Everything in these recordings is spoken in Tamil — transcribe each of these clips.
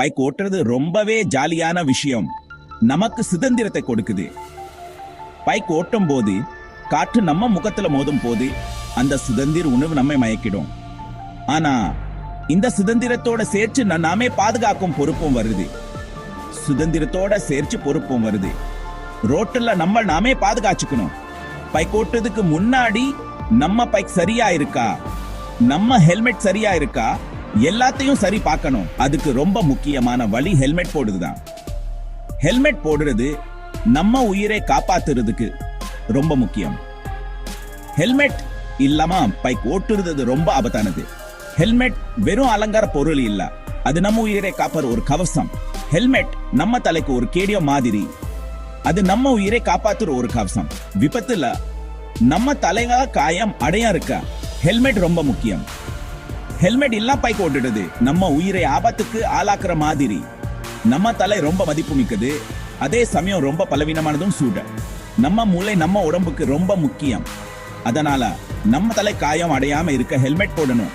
பைக் ஓட்டுறது ரொம்பவே ஜாலியான விஷயம். நமக்கு சுதந்திரத்தை கொடுக்குது. பைக் ஓட்டும் போது காற்று நம்ம முகத்துல மோதும் போது அந்த சுதந்திர உணவு நம்மை மயக்கிடும். ஆனா இந்த சுதந்திரத்தோட சேர்த்து நாமே பாதுகாக்கும் பொறுப்பும் வருது. சுதந்திரத்தோட சேர்த்து பொறுப்பும் வருது. ரோட்டில் நம்ம நாமே பாதுகாச்சுக்கணும். பைக் ஓட்டுறதுக்கு முன்னாடி நம்ம பைக் சரியா இருக்கா? நம்ம ஹெல்மெட் சரியா இருக்கா? எல்லாத்தையும் சரி பார்க்கணும். அதுக்கு ரொம்ப முக்கியமான வழி ஹெல்மெட் போடுறதுதான். ஹெல்மெட் போடுறது நம்ம உயிரை காப்பாத்துறதுக்கு ரொம்ப முக்கியம். ஹெல்மெட் இல்லாம பைக் ஓட்டுறது ரொம்ப ஆபத்தானது. ஹெல்மெட் வெறும் அலங்கார பொருள் இல்ல. அது நம்ம உயிரை காப்பாற ஒரு கவசம். ஹெல்மெட் நம்ம தலைக்கு ஒரு கேடியோ மாதிரி. அது நம்ம உயிரை காப்பாத்துற ஒரு கவசம். விபத்துல நம்ம தலைவா காயம் அடையா இருக்க ஹெல்மெட் ரொம்ப முக்கியம். ஹெல்மெட் இல்லாம பைக் ஓட்டுறது நம்ம உயிரை ஆபத்துக்கு ஆளாக்குற மாதிரி. நம்ம தலை ரொம்ப மதிப்பு மிக்கது அதே சமயம் ரொம்ப பலவீனமானதும் சூட. நம்ம மூளை நம்ம உடம்புக்கு ரொம்ப முக்கியம். அதனால நம்ம தலை காயம் அடையாம இருக்க ஹெல்மெட் போடணும்.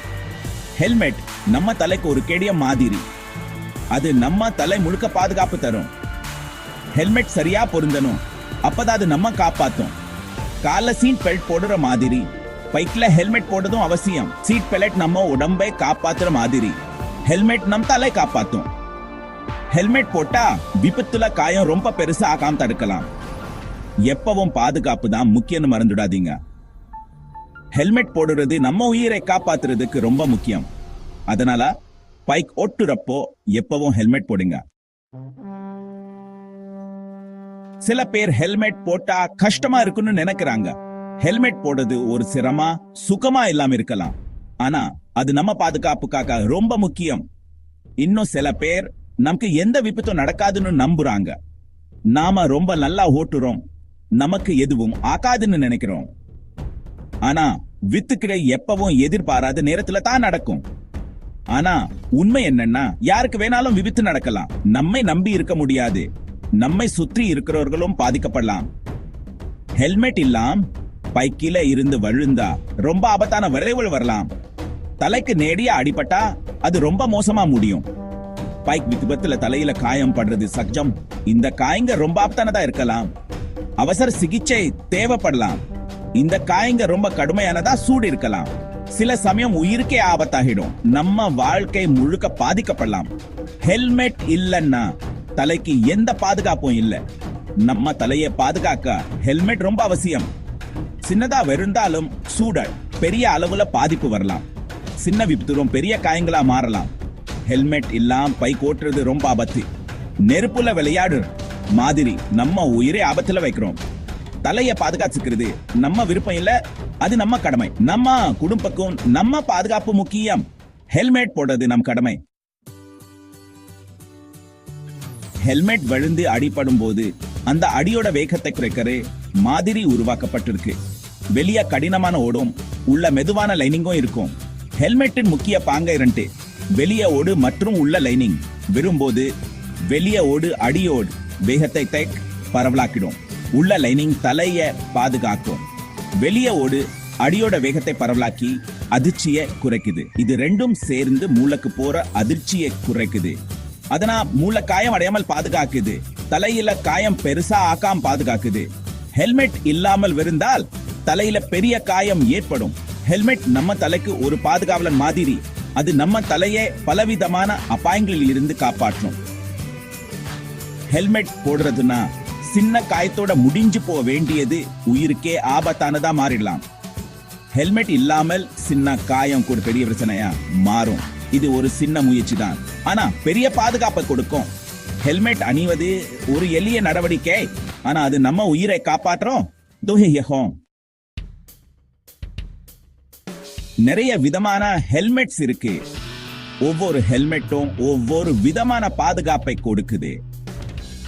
ஹெல்மெட் நம்ம தலைக்கு ஒரு கெடிய மாதிரி. அது நம்ம தலை முழுக்க பாதுகாப்பு தரும். ஹெல்மெட் சரியா பொருந்தணும். அப்பதான் அது நம்ம காப்பாத்தும். கால சீட் பெல்ட் போடுற மாதிரி. பைக்ல ஹெல்மெட் போடுறதும் அவசியம். சீட் பெலட் நம்ம உடம்பை காப்பாத்துற மாதிரி. ஹெல்மெட் நம் தலை காப்பாத்தும். ஹெல்மெட் போட்டா விபத்துல காயம் ரொம்ப பெருசா ஆகாம தடுக்கலாம். எப்பவும் பாதுகாப்பு தான் முக்கியம்னு மறந்துடாதீங்க. ஹெல்மெட் போடுறது நம்ம உயிரை காப்பாத்துறதுக்கு ரொம்ப முக்கியம். அதனால பைக் ஓட்டுறப்போ எப்பவும் ஹெல்மெட் போடுங்க. சில பேர் ஹெல்மெட் போட்டா கஷ்டமா இருக்குன்னு நினைக்கிறாங்க. ஹெல்மெட் போடுறது ஒரு சிரமா சுகமா இல்லாம இருக்கலாம். ஆனா அது நம்ம பாதுகாப்புக்காக ரொம்ப முக்கியம். இன்னும் சில பேர் நமக்கு எந்த விபத்தும் நடக்காதுன்னு நம்புறாங்க. நாம ரொம்ப நல்லா ஓட்டுறோம். நமக்கு எதுவும் ஆகாதுன்னு நினைக்கிறோம். ஆனா வித்துக்கிடை எப்பவும் எதிர்பாராத நேரத்துல தான் நடக்கும். ஆனா உண்மை என்னன்னா யாருக்கு வேணாலும் விபத்து நடக்கலாம். நம்மை நம்பி இருக்க முடியாது. நம்மை சுற்றி இருக்கிறவர்களும் பாதிக்கப்படலாம். ஹெல்மெட் இல்லாம் பைக்கில இருந்து விழுந்தா ரொம்ப ஆபத்தான விரைவில் வரலாம். தலைக்கு நேடியா அடிபட்டா அது ரொம்ப மோசமா முடியும். பைக் விபத்துல தலையில காயம் படுறது சகஜம் இந்த காயங்க ரொம்ப ஆபத்தானதா இருக்கலாம். அவசர சிகிச்சை தேவைப்படலாம். இந்த காயங்க ரொம்ப கடுமையானதா சூடு இருக்கலாம். சில சமயம் உயிருக்கே ஆபத்தாகிடும். நம்ம வாழ்க்கை முழுக்க பாதிக்கப்படலாம். ஹெல்மெட் இல்லைன்னா தலைக்கு எந்த பாதுகாப்பும் இல்லை. நம்ம தலையை பாதுகாக்க ஹெல்மெட் ரொம்ப அவசியம். சின்னதா வெறுந்தாலும் சூடல் பெரிய அளவுல பாதிப்பு வரலாம். சின்ன விபத்துரும் பெரிய காயங்களா மாறலாம். ஹெல்மெட் இல்லாம பைக் ஓட்டுறது ரொம்ப ஆபத்து. நெருப்புல விளையாடு மாதிரி நம்ம உயிரை ஆபத்துல வைக்கிறோம். தலையை பாதுகாத்துக்கிறது நம்ம விருப்பம் இல்ல அது நம்ம கடமை. நம்ம குடும்பக்கும் நம்ம பாதுகாப்பு முக்கியம். ஹெல்மெட் போடுறது நம் கடமை. ஹெல்மெட் விழுந்து அடிபடும் போது அந்த அடியோட வேகத்தை குறைக்கிற மாதிரி உருவாக்கப்பட்டிருக்கு. வெளிய கடினமான ஓடும். உள்ள மெதுவான லைனிங்கும் இருக்கும். ஹெல்மெட்டின் முக்கிய பாங்க இரண்டு. வெளிய ஓடு மற்றும் உள்ள லைனிங். விரும்போது வெளிய ஓடு அடியோடு வேகத்தை தைக் பரவலாக்கிடும். உள்ள லைனிங் தலைய பாதுகாக்கும். வெளிய ஓடு அடியோட வேகத்தை பரவலாக்கி அதிர்ச்சியை குறைக்குது. இது ரெண்டும் சேர்ந்து மூளைக்கு போற அதிர்ச்சியை குறைக்குது. அதனா மூளை காயம் அடையாமல் பாதுகாக்குது. தலையில காயம் பெருசா ஆக்காம பாதுகாக்குது. ஹெல்மெட் இல்லாமல் விருந்தால் தலையில பெரிய காயம் ஏற்படும். ஹெல்மெட் நம்ம தலைக்கு ஒரு பாதுகாவலன் மாதிரி. அது நம்ம தலையை பலவிதமான அபாயங்களில் இருந்து காப்பாற்றும். ஹெல்மெட் போடுறதுன்னா சின்ன காயத்தோட முடிஞ்சு போக வேண்டியது உயிருக்கே ஆபத்தானதா மாறிடலாம். ஹெல்மெட் இல்லாமல் சின்ன காயம் கூட பெரிய பிரச்சனையா மாறும். இது ஒரு சின்ன முயற்சி தான். ஆனா பெரிய பாதுகாப்பை கொடுக்கும். ஹெல்மெட் அணிவது ஒரு எளிய நடவடிக்கை. ஆனா அது நம்ம உயிரை காப்பாற்றுறோம் துஹியஹோம் நிறைய விதமான ஹெல்மெட்ஸ் இருக்கு. ஒவ்வொரு ஹெல்மெட்டும் ஒவ்வொரு விதமான பாதுகாப்பை கொடுக்குது.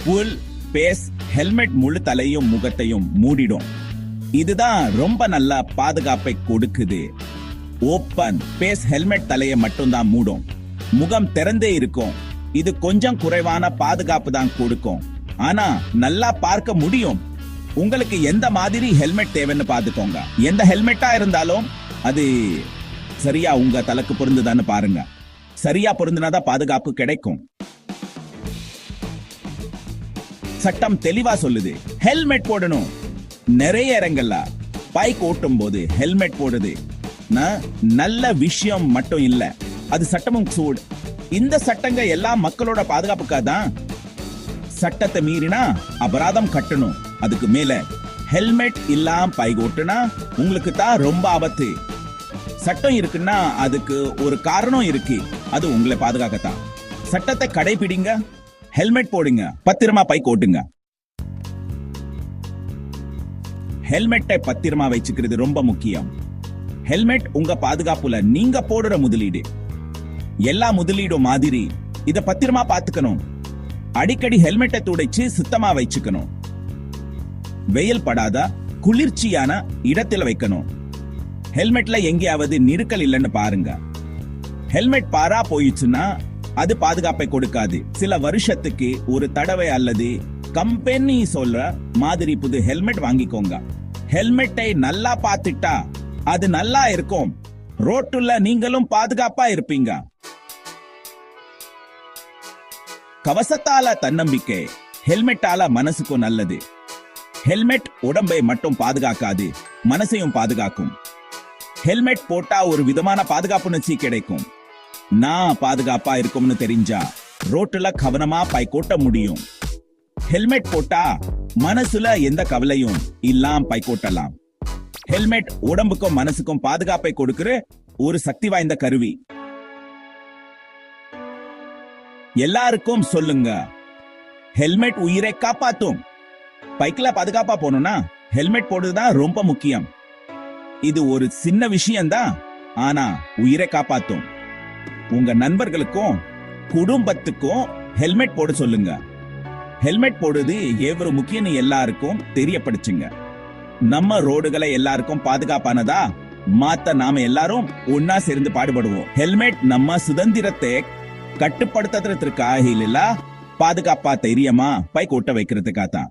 புல் பேஸ் ஹெல்மெட் முழு தலையும் முகத்தையும் மூடிடும். இதுதான் ரொம்ப நல்ல பாதுகாப்பை கொடுக்குது. ஓப்பன் பேஸ் ஹெல்மெட் தலையை மட்டும்தான் மூடும். முகம் திறந்தே இருக்கும். இது கொஞ்சம் குறைவான பாதுகாப்பு தான் கொடுக்கும். ஆனா நல்லா பார்க்க முடியும். உங்களுக்கு எந்த மாதிரி ஹெல்மெட் தேவைன்னு பாத்துக்கோங்க எந்த ஹெல்மெட்டா இருந்தாலும் அது சரியா உங்க தலைக்கு பொருந்துதான்னு பாருங்க. சரியா பொருந்தினாதான் பாதுகாப்பு கிடைக்கும். சட்டம் தெளிவா சொல்லுது. ஹெல்மெட் போடணும். நிறைய இடங்கள்ல பைக் ஓட்டும் போது ஹெல்மெட் போடுது. நல்ல விஷயம் மட்டும் இல்ல. அது சட்டமும் சூடு. இந்த சட்டங்க எல்லாம் மக்களோட பாதுகாப்புக்காக தான். சட்டத்தை மீறினா அபராதம் கட்டணும். அதுக்கு மேல ஹெல்மெட் இல்லாம பைக் ஓட்டுனா உங்களுக்கு தான் ரொம்ப ஆபத்து. சட்டம் இருக்குன்னா அதுக்கு ஒரு காரணம் இருக்கு. அது உங்களை பாதுகாக்கத்தான். சட்டத்தை கடைபிடிங்க ஹெல்மெட் போடுங்க பத்திரமா பைக் ஓட்டுங்க ஹெல்மெட்டை பத்திரமா வச்சுக்கிறது ரொம்ப முக்கியம். ஹெல்மெட் உங்க பாதுகாப்புல நீங்க போடுற முதலீடு. எல்லா முதலீடும் மாதிரி இத பத்திரமா பாத்துக்கணும். அடிக்கடி ஹெல்மெட்டை துடைச்சு சுத்தமா வச்சுக்கணும். வெயில் படாத குளிர்ச்சியான இடத்துல வைக்கணும். ஹெல்மெட்ல எங்கேயாவது நெருக்கல் இல்லைன்னு பாருங்க. ஹெல்மெட் பாரா போயிடுச்சுன்னா அது பாதுகாப்பை கொடுக்காது. சில வருஷத்துக்கு ஒரு தடவை அல்லது கம்பெனி சொல்ற மாதிரி புது ஹெல்மெட் வாங்கிக்கோங்க. ஹெல்மெட்டை நல்லா பார்த்துட்டா அது நல்லா இருக்கும். ரோட்டுல நீங்களும் பாதுகாப்பா இருப்பீங்க. கவசத்தால தன்னம்பிக்கை ஹெல்மெட்டால மனசுக்கும் நல்லது. ஹெல்மெட் உடம்பை மட்டும் பாதுகாக்காது மனசையும் பாதுகாக்கும். ஹெல்மெட் போட்டா ஒரு விதமான பாதுகாப்பு உணர்ச்சி கிடைக்கும். நான் பாதுகாப்பா இருக்கும்னு தெரிஞ்சா ரோட்டுல கவனமா பைக்கோட்ட முடியும். ஹெல்மெட் போட்டா மனசுல எந்த கவலையும் இல்லாம் பைக்கோட்டலாம். ஹெல்மெட் உடம்புக்கும் மனசுக்கும் பாதுகாப்பை கொடுக்கிற ஒரு சக்தி வாய்ந்த கருவி. எல்லாருக்கும் சொல்லுங்க ஹெல்மெட் உயிரை காப்பாத்தும். பைக்ல பாதுகாப்பா போகணும்னா ஹெல்மெட் போடுறதுதான் ரொம்ப முக்கியம். இது ஒரு சின்ன விஷயம்தான் ஆனா உயிரை காப்பாத்தும். உங்க நண்பர்களுக்கும் குடும்பத்துக்கும் ஹெல்மெட் போட சொல்லுங்க. ஹெல்மெட் போடுது எவ்வளவு முக்கியம்னு எல்லாருக்கும் தெரியப்படுச்சுங்க. நம்ம ரோடுகளை எல்லாருக்கும் பாதுகாப்பானதா? மாத்த நாம எல்லாரும் ஒன்னா சேர்ந்து பாடுபடுவோம். ஹெல்மெட் நம்ம சுதந்திரத்தை கட்டுப்படுத்துறதுக்காக இல்ல பாதுகாப்பா தைரியமா பைக் ஒட்ட வைக்கிறதுக்காக தான்